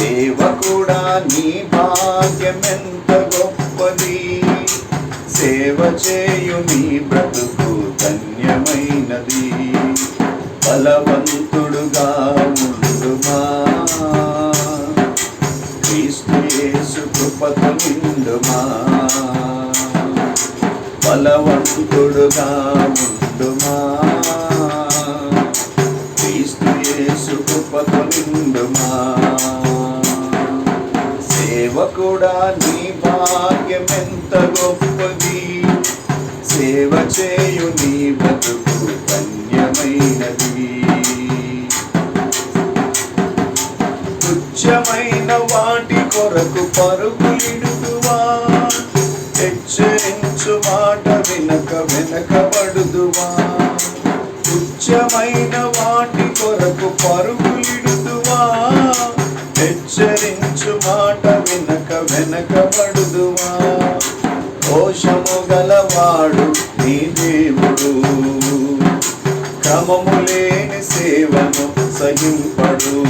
సేవ కూడా నీ భాగ్యమెంత గొప్పది. సేవ చేయు నీ బ్రతుకు ధన్యమైనది. బలవంతుడుగా ఉండుమా. క్రీస్తు యేసు కృపతో నిండుమా. బలవంతుడుగా ఉండుమా. సేవకుడా నీ భాగ్యమెంత గొప్పది. సేవ చేయు నీ బతుకు ధన్యమైనది. తుచ్చమైన వాటి కొరకు పరుగులిడుదువా. హెచ్చరించు మాట వెనక వెనకబడుదువా. తుచ్చమైన వాటి కొరకు పరుగులిడుదువా. హెచ్చరించు మాట వెనక వెనకబడుదువా? దోషము గలవాడు నీ దేవుడు. క్రమము లేని సేవను సహింపడు.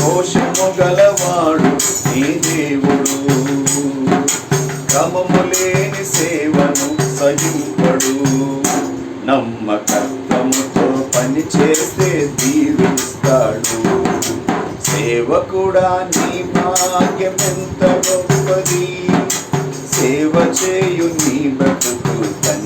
దోషము గలవాడు నీ దేవుడు. క్రమము లేని సేవను సహింపడు. నమ్మకత్వముతో పని చేస్తే దీవిస్తాడు. సేవ కూడా నీ భాగ్యం ఎంత గొప్పది. సేవ చేయు నీ బ్రతుకు ధన్యమైనది